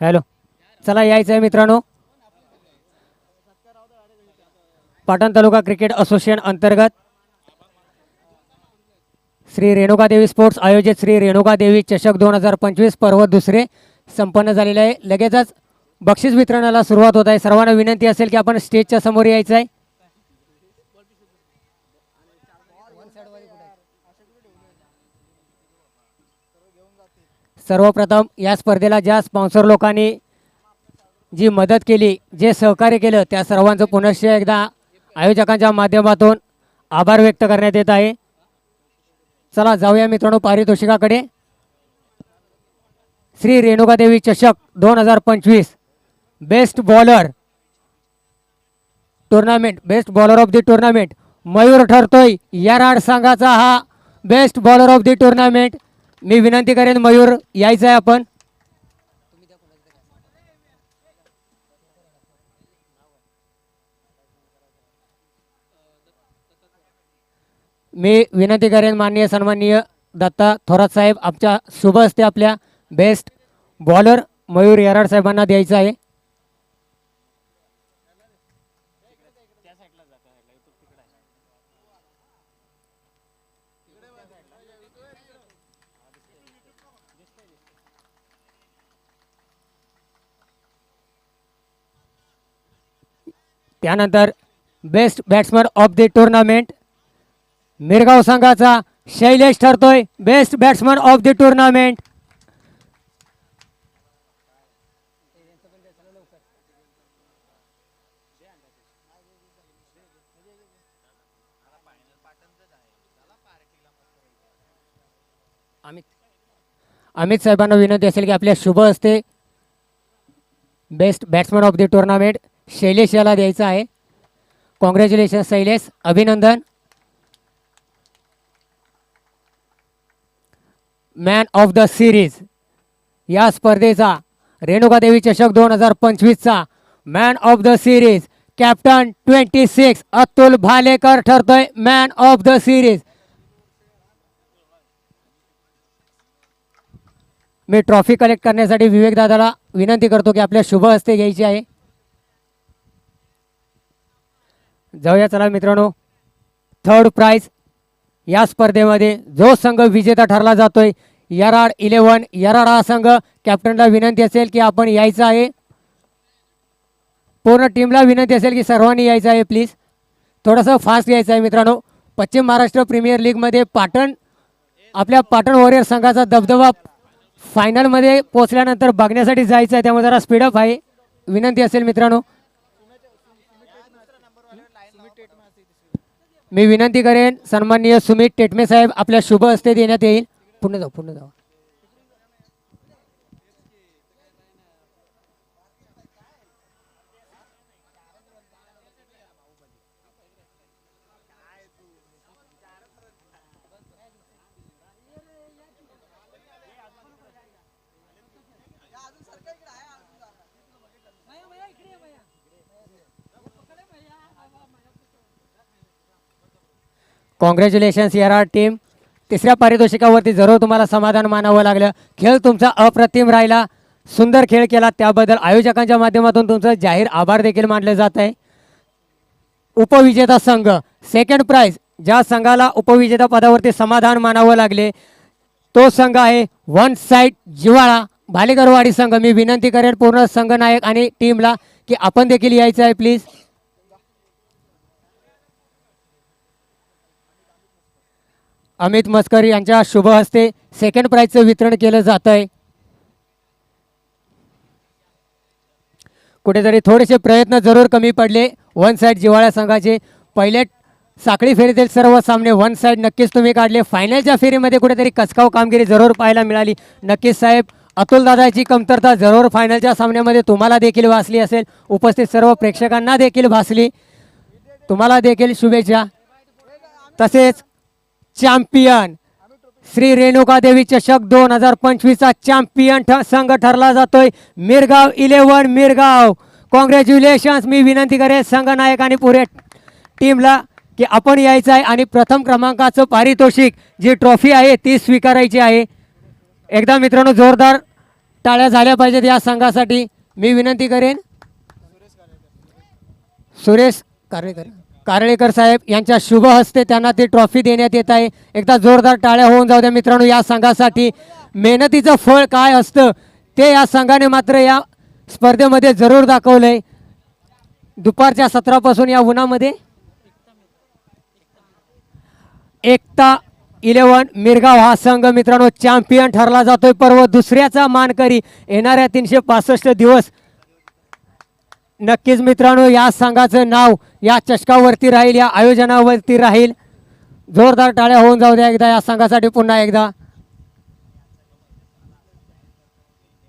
Hello. चला यायचं आहे मित्रांनो. पाटण तालुका क्रिकेट असोसिएशन अंतर्गत श्री रेणुका देवी स्पोर्ट्स आयोजित श्री रेणुका देवी चषक दोन हजार पंचवीस पर्व दुसरे संपन्न झालेले आहे. लगेचच बक्षीस वितरणाला सुरुवात होत आहे. सर्वांना विनंती असेल की आपण स्टेजच्या समोर यायचं आहे सर्वप्रथम या स्पर्धेला ज्या स्पॉन्सर लोकांनी जी मदत केली जे सहकार्य केलं त्या सर्वांचं पुनश्च एकदा आयोजकांच्या माध्यमातून आभार व्यक्त करण्यात येत आहे. चला जाऊया मित्रांनो पारितोषिकाकडे. श्री रेणुकादेवी चषक दोन हजार पंचवीस best bowler tournament best bowler of the tournament Mayur ठरतोय Yarad संघाचा हा best bowler of the tournament मी विनंती करेन मयूर यायचं आहे आपण. मी विनंती करेन माननीय सन्माननीय दत्ता थोरात साहेब आमच्या शुभ असते आपल्या बेस्ट बॉलर मयूर याराड साहेबांना द्यायचं आहे. त्यानंतर best batsman of the tournament Mirgaon संघाचा Shailesh ठरतोय. Best batsman of the tournament Amit Amit साहेबांना विनंती असेल की आपल्या शुभ असते best batsman of the tournament Shailesh याला द्यायचं आहे. कॉंग्रॅच्युलेशन शैलेश. अभिनंदन. मॅन ऑफ द सिरीज या स्पर्धेचा रेणुकादेवी चषक दोन हजार पंचवीसचा man of the series captain twenty six Atul Bhalekar ठरतोय man of the series मी ट्रॉफी कलेक्ट करण्यासाठी विवेक दादाला विनंती करतो की आपल्या शुभ हस्ते घ्यायची आहे. जाऊया चला मित्रांनो. थर्ड प्राईज या स्पर्धेमध्ये जो संघ विजेता ठरला जातोय यराड इलेव्हन यराड हा संघ कॅप्टनला विनंती असेल की आपण यायचं आहे. पूर्ण टीमला विनंती असेल की सर्वांनी यायचं आहे प्लीज थोडंसं फास्ट यायचं आहे मित्रांनो. पश्चिम महाराष्ट्र प्रीमियर लीगमध्ये पाटण आपल्या पाटण वॉरियर संघाचा दबदबा फायनलमध्ये पोचल्यानंतर बघण्यासाठी जायचं आहे त्यामुळे जरा स्पीडअप आहे. विनंती असेल मित्रांनो. मी विनंती करेन सन्माननीय सुमित टेटमे साहेब आपल्या शुभ हस्ते देण्यात येईल. पुन्हा जाऊ पुन्हा जाऊ. कॉंग्रॅच्युलेशन्स यारा टीम तिसऱ्या पारितोषिकावरती जरूर तुम्हाला समाधान मानावं लागलं. खेळ तुमचा अप्रतिम राहिला. सुंदर खेळ केला. त्याबद्दल आयोजकांच्या माध्यमातून तुमचं जाहीर आभार देखील मानले जात आहे. उपविजेता संघ सेकंड प्राईज ज्या संघाला उपविजेता पदावरती समाधान मानावं लागले तो संघ आहे वन साईड जिवाळा भालेकरवाडी संघ. मी विनंती करेन पूर्ण संघनायक आणि टीमला की आपण देखील यायचं आहे प्लीज अमित मस्कर यांच्या शुभ हस्ते सेकंड प्राईजचं वितरण केलं जात आहे कुठेतरी थोडेसे प्रयत्न जरूर कमी पडले. वन साईड जिवाळ्या संघाचे पहिले साखळी फेरीतील सर्व सामने वन साईड नक्कीच तुम्ही काढले. फायनलच्या फेरीमध्ये कुठेतरी कचकाव कामगिरी जरूर पाहायला मिळाली. नक्कीच साहेब अतुल दादाची कमतरता जरूर फायनलच्या सामन्यामध्ये तुम्हाला देखील भासली असेल. उपस्थित सर्व प्रेक्षकांना देखील भासली. तुम्हाला देखील शुभेच्छा. तसेच चॅम्पियन. श्री रेणुका देवी चषक दोन हजार पंचवीसचा चॅम्पियन ठ संघ ठरला जातोय. मिरगाव इलेव्हन मिरगाव. कॉंग्रॅच्युलेशन्स मी विनंती करेन संघनायक आणि पुरे टीमला की आपण यायचं आहे आणि प्रथम क्रमांकाचं पारितोषिक जी ट्रॉफी आहे ती स्वीकारायची आहे. एकदा मित्रांनो जोरदार टाळ्या झाल्या पाहिजेत या संघासाठी. मी विनंती करेन. सुरेश कारळेकर. कारळेकर साहेब यांच्या शुभ हस्ते त्यांना ती ट्रॉफी देण्यात येत आहे. एकदा जोरदार टाळ्या होऊन जाऊ द्या मित्रांनो या संघासाठी. मेहनतीचं फळ काय असतं ते या संघाने मात्र या स्पर्धेमध्ये जरूर दाखवलंय. दुपारच्या सत्रापासून या उन्हामध्ये. एकता इलेव्हन मिरगाव हा संघ मित्रांनो चॅम्पियन ठरला जातोय. पर्व दुसऱ्याचा मानकरी येणाऱ्या तीनशे पासष्ट दिवस नक्कीच मित्रांनो या संघाचं नाव या चषकावरती राहील या आयोजनावरती राहील. जोरदार टाळ्या होऊन जाऊ द्या एकदा या संघासाठी पुन्हा एकदा.